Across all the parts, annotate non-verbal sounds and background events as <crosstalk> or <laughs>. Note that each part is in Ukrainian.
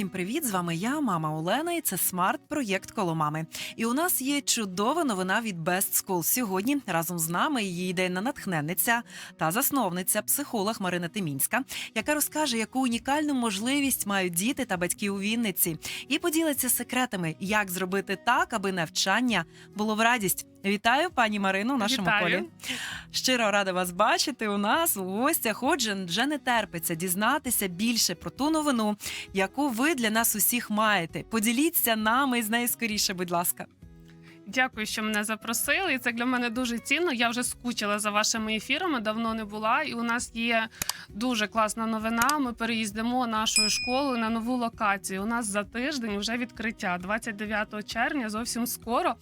Всім привіт! З вами я, мама Олена, і це смарт-проєкт коло мами. І у нас є чудова новина від Best School. Сьогодні разом з нами її ідейна натхненниця та засновниця, психолог Марина Тимінська, яка розкаже, яку унікальну можливість мають діти та батьки у Вінниці, і поділиться секретами, як зробити так, аби навчання було в радість. Вітаю, пані Марину, в нашому Вітаю. колі. Щиро рада вас бачити у нас у гостях. Отже, вже не терпиться дізнатися більше про ту новину, яку ви для нас усіх маєте. Поділіться нами з нею скоріше, будь ласка. Дякую, що мене запросили. І це для мене дуже цінно. Я вже скучила за вашими ефірами, давно не була. І у нас є дуже класна новина. Ми переїздимо нашою школою на нову локацію. У нас за тиждень вже відкриття, 29 червня, зовсім скоро.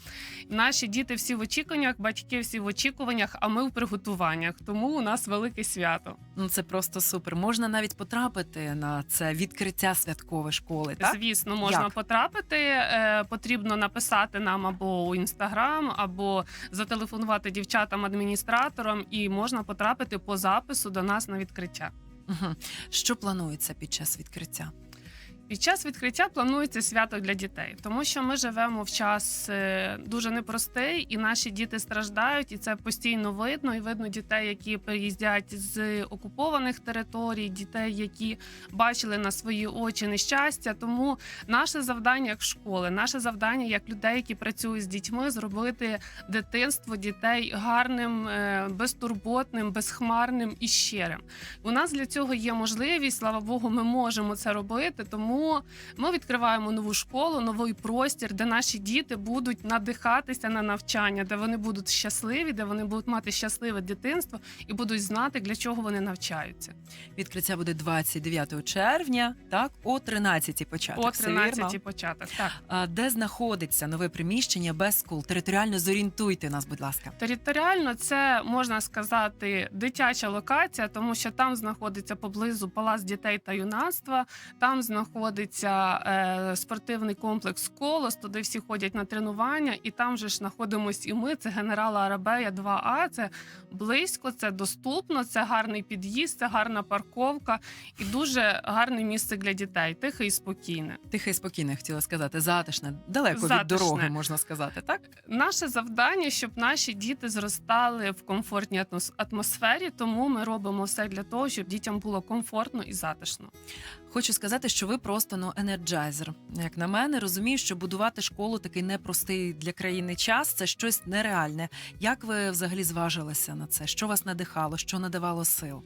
Наші діти всі в очікуваннях, батьки всі в очікуваннях, а ми в приготуваннях. Тому у нас велике свято. Ну це просто супер. Можна навіть потрапити на це відкриття святкової школи. Так Звісно, можна Як? потрапити. Е, потрібно написати нам або у інстаграм, або зателефонувати дівчатам-адміністраторам, і можна потрапити по запису до нас на відкриття. Що планується під час відкриття? Під час відкриття планується свято для дітей, тому що ми живемо в час е, дуже непростий, і наші діти страждають, і це постійно видно. І видно дітей, які приїздять з окупованих територій, дітей, які бачили на свої очі нещастя. Тому наше завдання як школи, наше завдання як людей, які працюють з дітьми, зробити дитинство дітей гарним, е, безтурботним, безхмарним і щирим. У нас для цього є можливість, слава Богу, ми можемо це робити. Тому ми відкриваємо нову школу, новий простір, де наші діти будуть надихатися на навчання, де вони будуть щасливі, де вони будуть мати щасливе дитинство і будуть знати, для чого вони навчаються. Відкриття буде 29 червня, так о 13 початок. О Все вірно? 13 початок. Так. А, де знаходиться нове приміщення без скул? Територіально зорієнтуйте нас, будь ласка. Територіально це можна сказати дитяча локація, тому що там знаходиться поблизу палац дітей та юнацтва. Там знаходиться е, спортивний комплекс Колос, туди всі ходять на тренування, і там же ж знаходимось і ми. Це генерала Арабея 2А. Це близько, це доступно, це гарний під'їзд, це гарна парковка і дуже гарне місце для дітей, тихе і спокійне. Тихе і спокійне, хотіла сказати, затишне, далеко від дороги, можна сказати, так? Наше завдання, щоб наші діти зростали в комфортній атмосфері, тому ми робимо все для того, щоб дітям було комфортно і затишно. Хочу сказати, що ви просто ну енерджайзер. Як на мене, розумію, що будувати школу такий непростий для країни час це щось нереальне. Як ви взагалі зважилися на це? Що вас надихало, що надавало сил?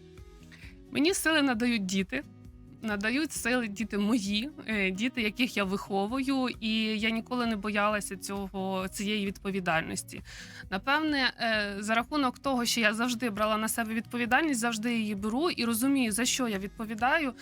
Мені сили надають діти. Надають сили діти мої, е, діти, яких я виховую, і я ніколи не боялася цього цієї відповідальності. Напевне, е, за рахунок того, що я завжди брала на себе відповідальність, завжди її беру і розумію, за що я відповідаю.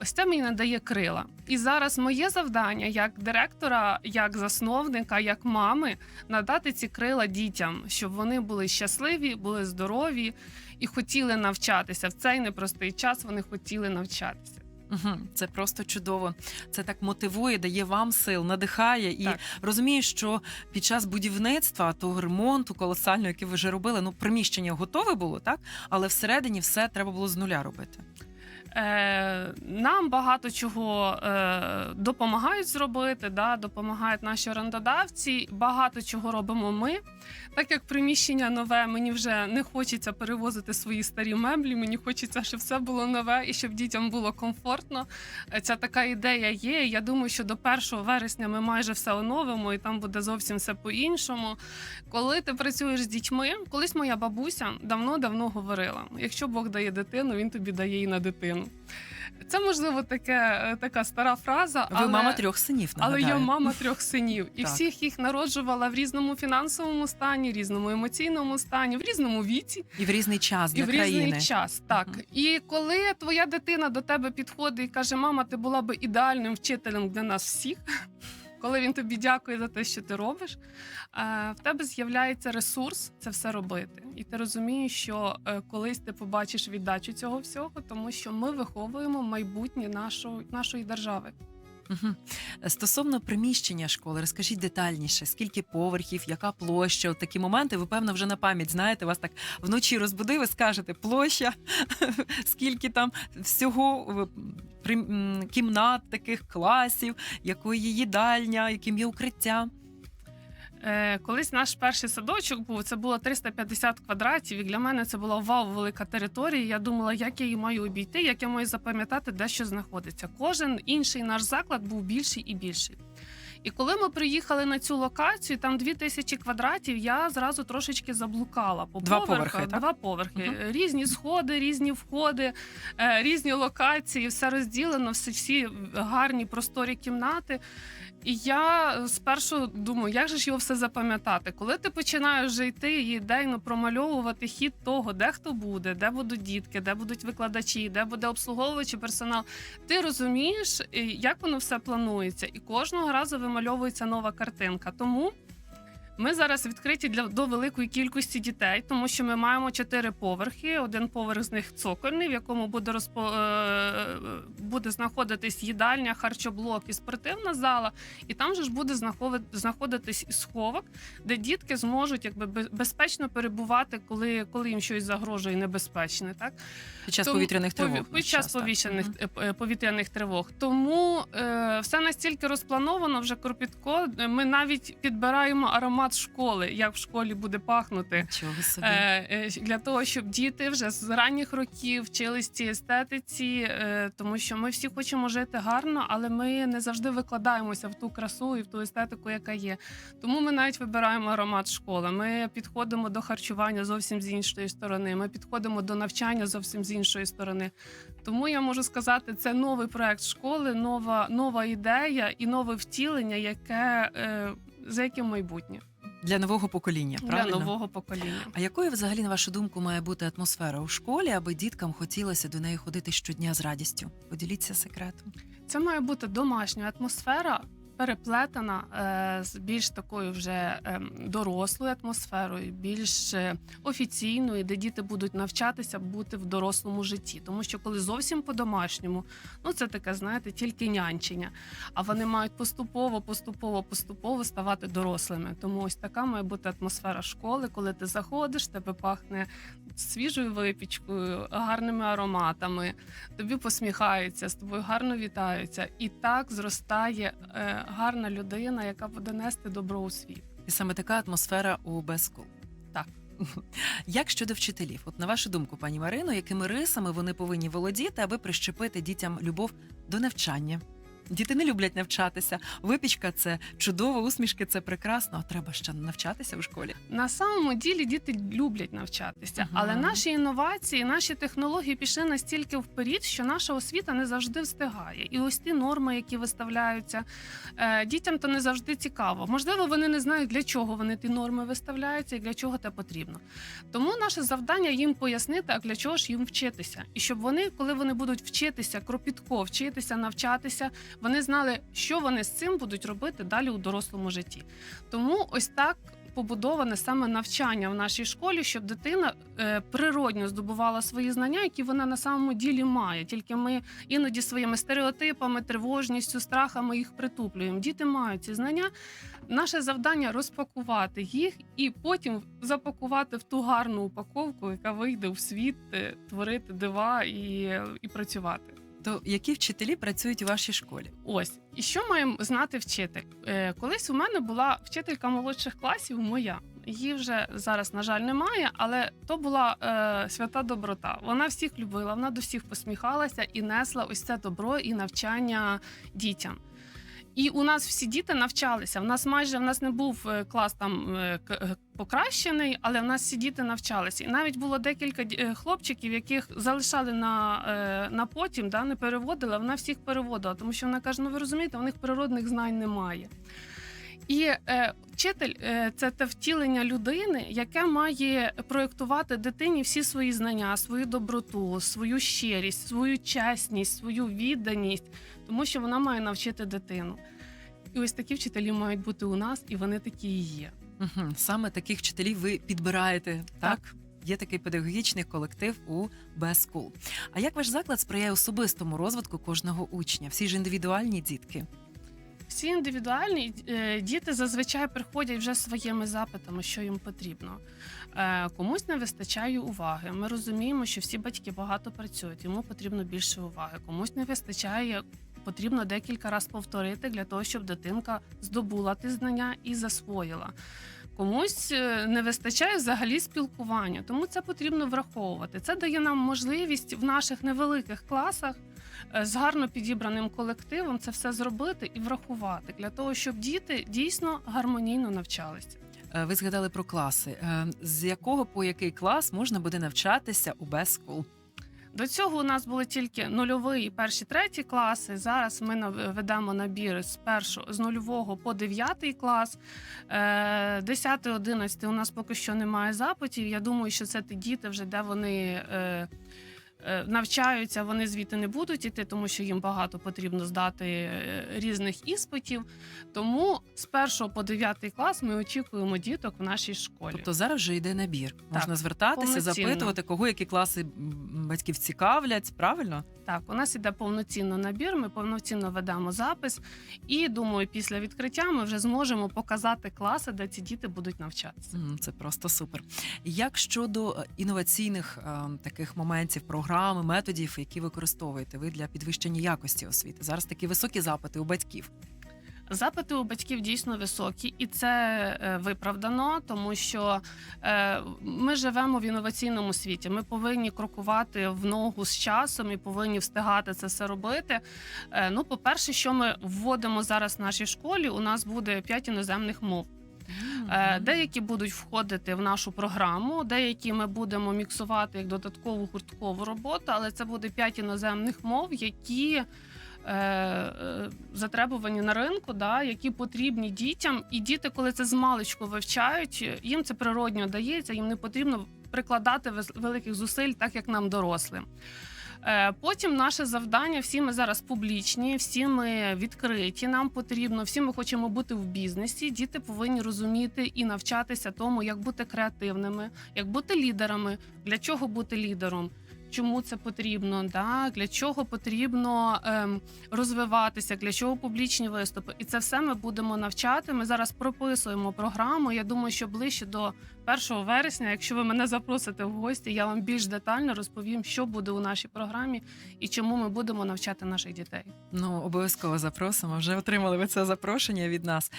Ось це мені надає крила. І зараз моє завдання як директора, як засновника, як мами надати ці крила дітям, щоб вони були щасливі, були здорові і хотіли навчатися в цей непростий час. Вони хотіли навчатися. Угу, це просто чудово. Це так мотивує, дає вам сил, надихає і Так. розумію, що під час будівництва того ремонту колосального, який ви вже робили, ну приміщення готове було, так але всередині все треба було з нуля робити. Е, нам багато чого е, допомагають зробити, да, допомагають наші орендодавці. Багато чого робимо ми. Так як приміщення нове, мені вже не хочеться перевозити свої старі меблі. Мені хочеться, щоб все було нове і щоб дітям було комфортно. Е, Ця така ідея є. Я думаю, що до 1 вересня ми майже все оновимо, і там буде зовсім все по-іншому. Коли ти працюєш з дітьми, колись моя бабуся давно-давно говорила: якщо Бог дає дитину, він тобі дає і на дитину. Це можливо таке, е, така стара фраза, Ви але, мама трьох синів, але я мама трьох синів, і Так. всіх їх народжувала в різному фінансовому стані, різному емоційному стані, в різному віці І в різний час для і в країни. різний час. Так Мгм. і коли твоя дитина до тебе підходить і каже: Мама, ти була би ідеальним вчителем для нас всіх. Коли він тобі дякує за те, що ти робиш, е, в тебе з'являється ресурс це все робити. І ти розумієш, що е, колись ти побачиш віддачу цього всього, тому що ми виховуємо майбутнє нашої, нашої держави. Мгм. Стосовно приміщення школи, розкажіть детальніше, скільки поверхів, яка площа? От такі моменти, ви певно вже на пам'ять знаєте, вас так вночі розбуди, ви скажете площа, <laughs> скільки там всього е, кімнат, таких класів, якої їдальня, яким є укриття. Е, колись наш перший садочок був, це було 350 квадратів, і для мене це була вау велика територія. Я думала, як я її маю обійти, як я маю запам'ятати, де що знаходиться. Кожен інший наш заклад був більший і більший. І коли ми приїхали на цю локацію, там 2000 квадратів, я зразу трошечки заблукала по Два поверхах. поверхи, так? Два поверхи. Е, Різні сходи, різні входи, е, різні локації, все розділено, всі, всі гарні просторі кімнати. І я спершу думаю, як же ж його все запам'ятати? Коли ти починаєш вже йти і ідейно промальовувати хід того, де хто буде, де будуть дітки, де будуть викладачі, де буде обслуговуючий персонал, ти розумієш, е, як воно все планується, і кожного разу вимальовується нова картинка. Тому. Ми зараз відкриті для до великої кількості дітей, тому що ми маємо чотири поверхи. Один поверх з них цокольний, в якому буде розпо... е, буде знаходитись їдальня, харчоблок і спортивна зала. І там же ж буде знаходи- знаходитись і сховок, де дітки зможуть якби бе- безпечно перебувати, коли, коли їм щось загрожує небезпечне. Так Під час Тому- повітряних тривог. Під час повітряних, е, е, повітряних тривог. Тому е, все настільки розплановано вже кропітко. Е, Ми навіть підбираємо аромат школи, як в школі буде пахнути. Чого собі. Е, е, для того, щоб діти вже з ранніх років вчились цій естетиці, е, тому що ми всі хочемо жити гарно, але ми не завжди викладаємося в ту красу і в ту естетику, яка є. Тому ми навіть вибираємо аромат школи. Ми підходимо до харчування зовсім з іншої сторони. Ми підходимо до навчання зовсім з іншої сторони. Тому я можу сказати, це новий проект школи, нова, нова ідея і нове втілення, яке е, за яким майбутнє Для нового покоління, правильно? для нового покоління. А якою взагалі, на вашу думку, має бути атмосфера у школі, аби діткам хотілося до неї ходити щодня з радістю? Поділіться секретом. Це має бути домашня атмосфера, переплетена е, з більш такою вже ем, дорослою атмосферою, більш е, офіційною, де діти будуть навчатися бути в дорослому житті. Тому що коли зовсім по-домашньому, ну це таке, знаєте, тільки нянчення. А вони мають поступово, поступово, поступово ставати дорослими. Тому ось така має бути атмосфера школи, коли ти заходиш, тебе пахне свіжою випічкою, гарними ароматами тобі посміхаються, з тобою гарно вітаються, і так зростає е, гарна людина, яка буде нести добро у світ. І саме така атмосфера у Best Так. <laughs> Як щодо вчителів, от на вашу думку, пані Марино, якими рисами вони повинні володіти, аби прищепити дітям любов до навчання? Діти не люблять навчатися. Випічка це чудово, усмішки це прекрасно. А треба ще навчатися в школі. На самому ділі діти люблять навчатися, Мгм. але наші інновації, наші технології пішли настільки вперед, що наша освіта не завжди встигає. І ось ті норми, які виставляються, е, дітям то не завжди цікаво. Можливо, вони не знають, для чого вони ті норми виставляються і для чого це потрібно. Тому наше завдання їм пояснити, а для чого ж їм вчитися, і щоб вони, коли вони будуть вчитися кропітко, вчитися, навчатися, вони знали, що вони з цим будуть робити далі у дорослому житті. Тому ось так. Побудоване саме навчання в нашій школі, щоб дитина е, природньо здобувала свої знання, які вона на самому ділі має. Тільки ми іноді своїми стереотипами, тривожністю, страхами їх притуплюємо. Діти мають ці знання. Наше завдання розпакувати їх і потім запакувати в ту гарну упаковку, яка вийде в світ, е, творити дива і, і працювати. То які вчителі працюють у вашій школі? Ось і що має знати вчитель? Е, колись у мене була вчителька молодших класів, моя. Її вже зараз, на жаль, немає, але то була е, свята доброта. Вона всіх любила, вона до всіх посміхалася і несла ось це добро і навчання дітям. І у нас всі діти навчалися. В нас майже в нас не був е, клас там е, е, покращений, але в нас всі діти навчалися. І навіть було декілька хлопчиків, яких залишали на, на потім, да, не переводила. Вона всіх переводила, тому що вона каже: ну ви розумієте, у них природних знань немає. І е, вчитель е, це те втілення людини, яке має проєктувати дитині всі свої знання, свою доброту, свою щирість, свою чесність, свою відданість, тому що вона має навчити дитину. І ось такі вчителі мають бути у нас, і вони такі і є. Угу. Саме таких вчителів ви підбираєте, так? є такий педагогічний колектив у School. А як ваш заклад сприяє особистому розвитку кожного учня? Всі ж індивідуальні дітки. Всі індивідуальні е, діти зазвичай приходять вже своїми запитами, що їм потрібно. Е, Комусь не вистачає уваги. Ми розуміємо, що всі батьки багато працюють, йому потрібно більше уваги. Комусь не вистачає, потрібно декілька разів повторити для того, щоб дитинка здобула ті знання і засвоїла. Комусь е, не вистачає взагалі спілкування, тому це потрібно враховувати. Це дає нам можливість в наших невеликих класах з гарно підібраним колективом це все зробити і врахувати для того, щоб діти дійсно гармонійно навчалися. Е, Ви згадали про класи. Е, З якого по який клас можна буде навчатися у Best До цього у нас були тільки нульовий і перші треті класи. Зараз ми ведемо набір з першого з нульового по дев'ятий клас. Е, 10, 11 у нас поки що немає запитів. Я думаю, що це ті діти, вже де вони. Е, Навчаються, вони звідти не будуть іти, тому що їм багато потрібно здати е, різних іспитів. Тому з першого по дев'ятий клас ми очікуємо діток в нашій школі. Тобто зараз вже йде набір. Можна звертатися, повноцінно. запитувати, кого які класи батьків цікавлять. Правильно? Так, у нас іде повноцінно набір. Ми повноцінно ведемо запис, і думаю, після відкриття ми вже зможемо показати класи, де ці діти будуть навчатися. Це просто супер. Як щодо е, інноваційних е, таких моментів, програми, методів, які використовуєте ви для підвищення якості освіти? Зараз такі високі запити у батьків. Запити у батьків дійсно високі, і це е, виправдано, тому що е, ми живемо в інноваційному світі. Ми повинні крокувати в ногу з часом і повинні встигати це все робити. Е, ну, по-перше, що ми вводимо зараз в нашій школі, у нас буде п'ять іноземних мов. Е, Деякі будуть входити в нашу програму, деякі ми будемо міксувати як додаткову гурткову роботу, але це буде п'ять іноземних мов, які е, е, затребувані на ринку, да, які потрібні дітям. І діти, коли це з маличку вивчають, їм це природньо дається, їм не потрібно прикладати великих зусиль, так як нам дорослим. Е, Потім наше завдання, всі ми зараз публічні, всі ми відкриті. Нам потрібно, всі ми хочемо бути в бізнесі. Діти повинні розуміти і навчатися тому, як бути креативними, як бути лідерами, для чого бути лідером. Чому це потрібно? Да? Для чого потрібно ем, розвиватися, для чого публічні виступи? І це все ми будемо навчати. Ми зараз прописуємо програму. Я думаю, що ближче до 1 вересня, якщо ви мене запросите в гості, я вам більш детально розповім, що буде у нашій програмі і чому ми будемо навчати наших дітей. Ну, обов'язково запросимо. Вже отримали ви це запрошення від нас.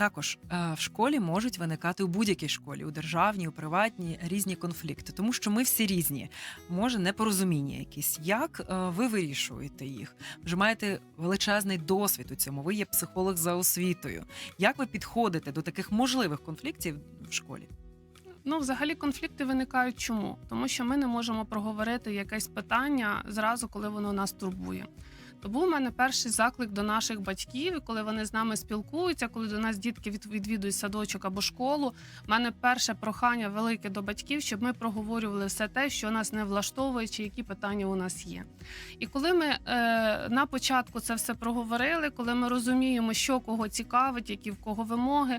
Також е, в школі можуть виникати у будь-якій школі, у державній, у приватній різні конфлікти, тому що ми всі різні. Може, непорозуміння якісь. Як е, ви вирішуєте їх? Ж маєте величезний досвід у цьому. Ви є психолог за освітою. Як ви підходите до таких можливих конфліктів в школі? Ну, взагалі, конфлікти виникають чому? Тому що ми не можемо проговорити якесь питання зразу, коли воно нас турбує. Тому в мене перший заклик до наших батьків, коли вони з нами спілкуються, коли до нас дітки від- відвідують садочок або школу. в мене перше прохання велике до батьків, щоб ми проговорювали все те, що нас не влаштовує, чи які питання у нас є. І коли ми е, на початку це все проговорили, коли ми розуміємо, що кого цікавить, які в кого вимоги,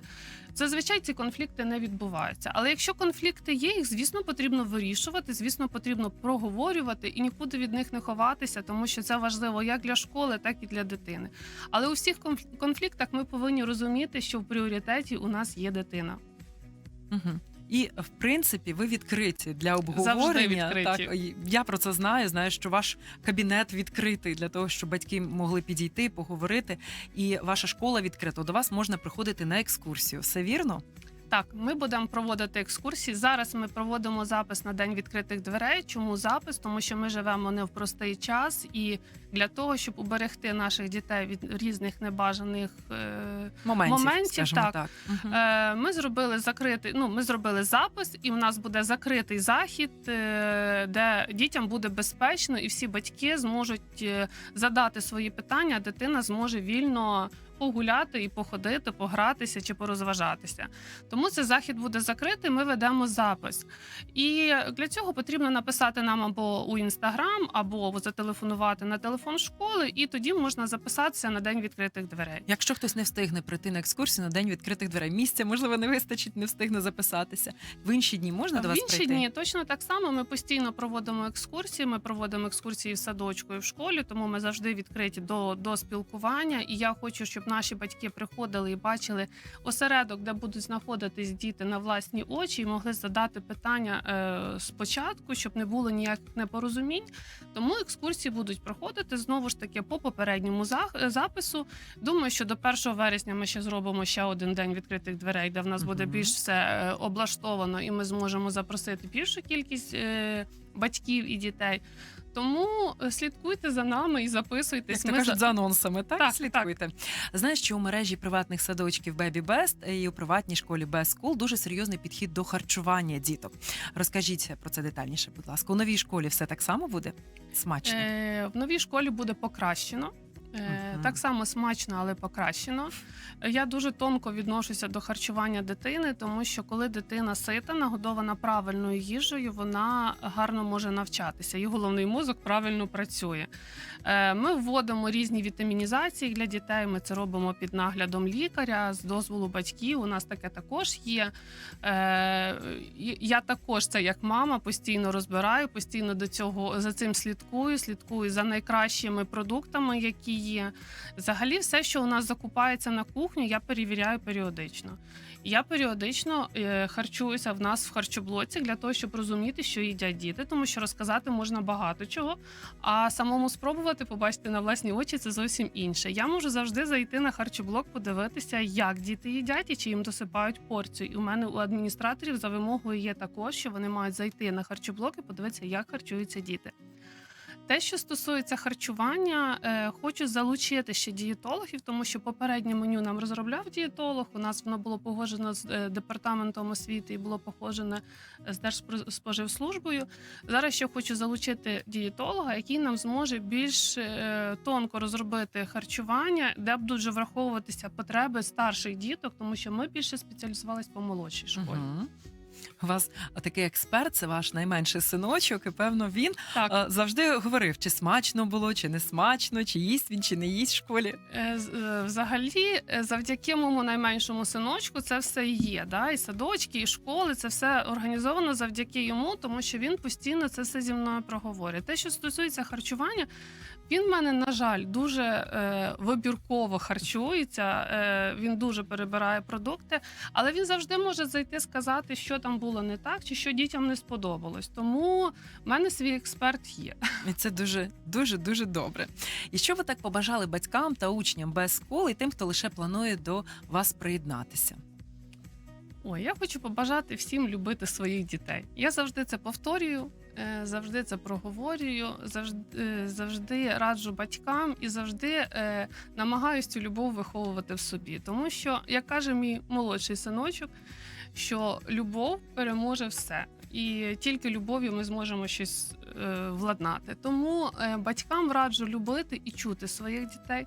зазвичай ці конфлікти не відбуваються. Але якщо конфлікти є, їх звісно потрібно вирішувати, звісно, потрібно проговорювати і нікуди від них не ховатися, тому що це важливо як для школи, так і для дитини. Але у всіх конфліктах ми повинні розуміти, що в пріоритеті у нас є дитина. Угу. І в принципі, ви відкриті для обговорення. відкриті. Так я про це знаю. Знаю, що ваш кабінет відкритий для того, щоб батьки могли підійти, поговорити. І ваша школа відкрита. До вас можна приходити на екскурсію. Все вірно? Так, ми будемо проводити екскурсії. Зараз ми проводимо запис на день відкритих дверей. Чому запис? Тому що ми живемо не в простий час, і для того, щоб уберегти наших дітей від різних небажаних. Е- Моментів, Моментів, так. так. Е, Ми зробили закритий. Ну, ми зробили запис, і в нас буде закритий захід, е, де дітям буде безпечно, і всі батьки зможуть е, задати свої питання. а Дитина зможе вільно погуляти і походити, погратися чи порозважатися. Тому цей захід буде закритий. Ми ведемо запис. І для цього потрібно написати нам або у інстаграм, або зателефонувати на телефон школи, і тоді можна записатися на день відкритих дверей. Якщо хтось не встигне прийти на екскурсію на день відкритих дверей, місця можливо не вистачить, не встигне записатися. В інші дні можна до в інші прийти? дні точно так само. Ми постійно проводимо екскурсії. Ми проводимо екскурсії в садочку і в школі, тому ми завжди відкриті до, до спілкування. І я хочу, щоб наші батьки приходили і бачили осередок, де будуть знаходитись діти на власні очі, і могли задати питання е, спочатку, щоб не було ніяких непорозумінь. Тому екскурсії будуть проходити знову ж таки по попередньому зах- запису. Думаю, що до 1 вересня ми ще зробимо ще один день відкритих дверей, де в нас буде більш все е, облаштовано, і ми зможемо запросити більшу кількість е, батьків і дітей. Тому е, слідкуйте за нами і записуйтесь. Як Ми кажуть, за- за анонсами, так? Так, Слідкуйте. Знаєш, що у мережі приватних садочків Baby Best і у приватній школі Best School дуже серйозний підхід до харчування діток. Розкажіть про це детальніше, будь ласка. У новій школі все так само буде смачно. Е, в новій школі буде покращено. Е, Так само смачно, але покращено. Я дуже тонко відношуся до харчування дитини, тому що коли дитина сита, нагодована правильною їжею, вона гарно може навчатися. І головний мозок правильно працює. Е, Ми вводимо різні вітамінізації для дітей. Ми це робимо під наглядом лікаря з дозволу батьків. У нас таке також є. Е, Я також це як мама постійно розбираю, постійно до цього за цим слідкую, слідкую за найкращими продуктами, які є. Взагалі, все, що у нас закупається на кухню, я перевіряю періодично. Я періодично е, харчуюся в нас в харчоблоці для того, щоб розуміти, що їдять діти, тому що розказати можна багато чого. А самому спробувати побачити на власні очі це зовсім інше. Я можу завжди зайти на харчоблок, подивитися, як діти їдять і чи їм досипають порцію. І у мене у адміністраторів за вимогою є також, що вони мають зайти на харчоблок і подивитися, як харчуються діти. Те, що стосується харчування, е, хочу залучити ще дієтологів, тому що попереднє меню нам розробляв дієтолог. У нас воно було погоджено з е, департаментом освіти і було погоджено з Держспоживслужбою. Зараз ще хочу залучити дієтолога, який нам зможе більш е, тонко розробити харчування, де будуть вже враховуватися потреби старших діток, тому що ми більше спеціалізувалися по молодшій школі. Мгм. У вас такий експерт, це ваш найменший синочок, і певно він Так, завжди говорив, чи смачно було, чи не смачно, чи їсть він, чи не їсть в школі. Е, е, Взагалі, е, завдяки моєму найменшому синочку, це все є. Да? І садочки, і школи, це все організовано завдяки йому, тому що він постійно це все зі мною проговорює. Те, що стосується харчування, він в мене, на жаль, дуже е, вибірково харчується. Е, він дуже перебирає продукти, але він завжди може зайти сказати, що там було не так, чи що дітям не сподобалось. Тому в мене свій експерт є. І це дуже, дуже, дуже добре. І що ви так побажали батькам та учням без школи і тим, хто лише планує до вас приєднатися? Ой, я хочу побажати всім любити своїх дітей. Я завжди це повторюю, е, завжди це проговорюю, завжди, завжди раджу батькам і завжди е, намагаюсь цю любов виховувати в собі. Тому що, як каже мій молодший синочок, що любов переможе все. І тільки любов'ю ми зможемо щось е, владнати. Тому е, батькам раджу любити і чути своїх дітей.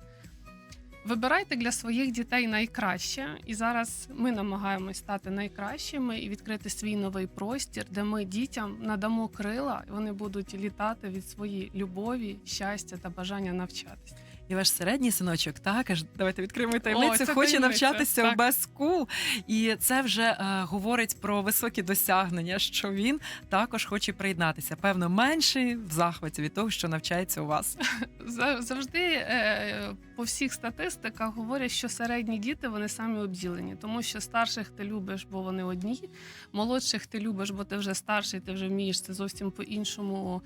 Вибирайте для своїх дітей найкраще, і зараз ми намагаємось стати найкращими і відкрити свій новий простір, де ми дітям надамо крила, і вони будуть літати від своєї любові, щастя та бажання навчатися. І ваш середній синочок також давайте відкриємо таємницю. це хоче навчатися у Best School. І це вже е, говорить про високі досягнення, що він також хоче приєднатися. Певно, менший в захваті від того, що навчається у вас. <laughs> Завжди е, по всіх статистиках говорять, що середні діти вони самі обділені, тому що старших ти любиш, бо вони одні, молодших ти любиш, бо ти вже старший, ти вже вмієш це зовсім по-іншому.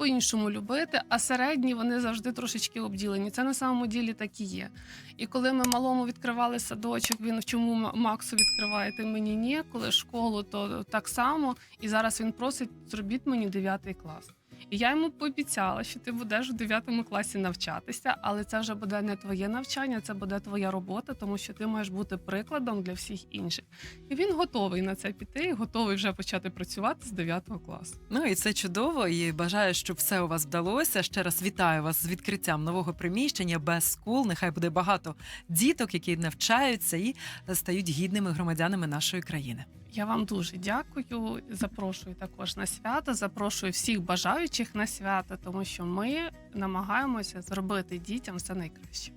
По-іншому любити, а середні вони завжди трошечки обділені. Це на самому ділі так і є. І коли ми малому відкривали садочок, він чому Максу відкриваєте мені ні, коли школу, то так само. І зараз він просить, зробіть мені 9 клас. І я йому пообіцяла, що ти будеш у 9 класі навчатися, але це вже буде не твоє навчання, це буде твоя робота, тому що ти маєш бути прикладом для всіх інших. І він готовий на це піти, і готовий вже почати працювати з 9 класу. Ну і це чудово. І бажаю, щоб все у вас вдалося. Ще раз вітаю вас з відкриттям нового приміщення без скул. Нехай буде багато діток, які навчаються і стають гідними громадянами нашої країни. Я вам дуже дякую. Запрошую також на свято. Запрошую всіх бажаючих на свято, тому що ми намагаємося зробити дітям все найкраще.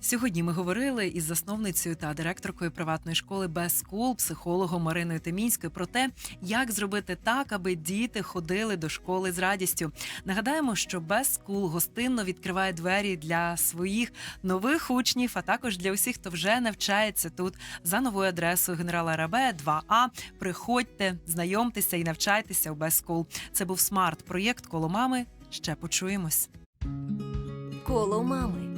Сьогодні ми говорили із засновницею та директоркою приватної школи без скул, психологом Мариною Темінською про те, як зробити так, аби діти ходили до школи з радістю. Нагадаємо, що без скул гостинно відкриває двері для своїх нових учнів, а також для усіх, хто вже навчається тут за новою адресою генерала Рабе 2А. Приходьте, знайомтеся і навчайтеся у без скул. Це був смарт-проєкт коло мами. Ще почуємось. Коло мами.